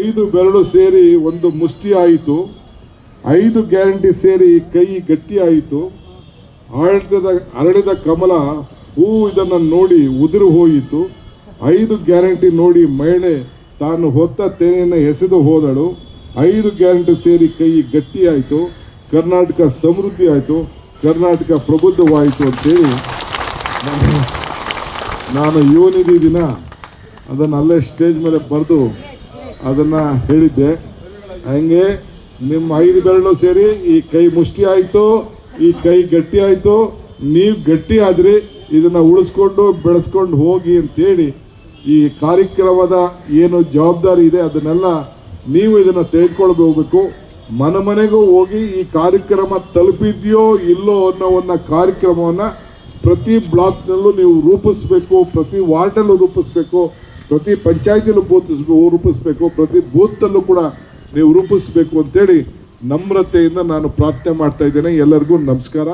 ಐದು ಬೆರಳು ಸೇರಿ ಒಂದು ಮುಷ್ಟಿ ಆಯಿತು. ಐದು ಗ್ಯಾರಂಟಿ ಸೇರಿ ಕೈ ಗಟ್ಟಿ ಆಯಿತು. ಆಡಳಿತದ, ಅರಳಿದ ಕಮಲ ಹೂ ಇದನ್ನು ನೋಡಿ ಉದುರು ಹೋಯಿತು. ಐದು ಗ್ಯಾರಂಟಿ ನೋಡಿ ಮಹಿಳೆ ತಾನು ಹೊತ್ತ ತೆನೆಯನ್ನು ಎಸೆದು ಹೋದಳು. ಐದು ಗ್ಯಾರಂಟಿ ಸೇರಿ ಕೈ ಗಟ್ಟಿಯಾಯಿತು ಕರ್ನಾಟಕ ಸಮೃದ್ಧಿ ಆಯಿತು. ಕರ್ನಾಟಕ ಪ್ರಬುದ್ಧವಾಯಿತು ಅಂತೇಳಿ ನಾನು ಯುವನಿಧಿ ದಿನ ಅದನ್ನು ಅಲ್ಲೇ ಸ್ಟೇಜ್ ಮೇಲೆ ಬರೆದು ಅದನ್ನು ಹೇಳಿದ್ದೆ. ಹಂಗೆ ನಿಮ್ಮ ಐದು ಬೆರಳು ಸೇರಿ ಈ ಕೈ ಮುಷ್ಟಿ ಆಯಿತು, ಈ ಕೈ ಗಟ್ಟಿ ಆಯಿತು. ನೀವು ಗಟ್ಟಿ ಆದ್ರಿ, ಇದನ್ನು ಉಳಿಸ್ಕೊಂಡು ಬೆಳೆಸ್ಕೊಂಡು ಹೋಗಿ ಅಂತೇಳಿ ಈ ಕಾರ್ಯಕ್ರಮದ ಏನು ಜವಾಬ್ದಾರಿ ಇದೆ ಅದನ್ನೆಲ್ಲ ನೀವು ಇದನ್ನು ತೆಗೆದುಕೊಂಡು ಹೋಗ್ಬೇಕು ಮನೆ ಮನೆಗೂ ಹೋಗಿ ಈ ಕಾರ್ಯಕ್ರಮ ತಲುಪಿದೆಯೋ ಇಲ್ಲೋ ಅನ್ನೋ ಒಂದು ಕಾರ್ಯಕ್ರಮವನ್ನು ಪ್ರತಿ ಬ್ಲಾಕ್ನಲ್ಲೂ ನೀವು ರೂಪಿಸ್ಬೇಕು, ಪ್ರತಿ ವಾರ್ಡಲ್ಲೂ ರೂಪಿಸ್ಬೇಕು. ಪ್ರತಿ ಪಂಚಾಯತಿಲೂ ಬೋಧಿಸ್ಬೇಕು ರೂಪಿಸ್ಬೇಕು, ಪ್ರತಿ ಬೂತಲ್ಲೂ ಕೂಡ ನೀವು ರೂಪಿಸ್ಬೇಕು ಅಂತೇಳಿ ನಮ್ರತೆಯಿಂದ ನಾನು ಪ್ರಾರ್ಥನೆ ಮಾಡ್ತಾ ಇದ್ದೇನೆ. ಎಲ್ಲರಿಗೂ ನಮಸ್ಕಾರ.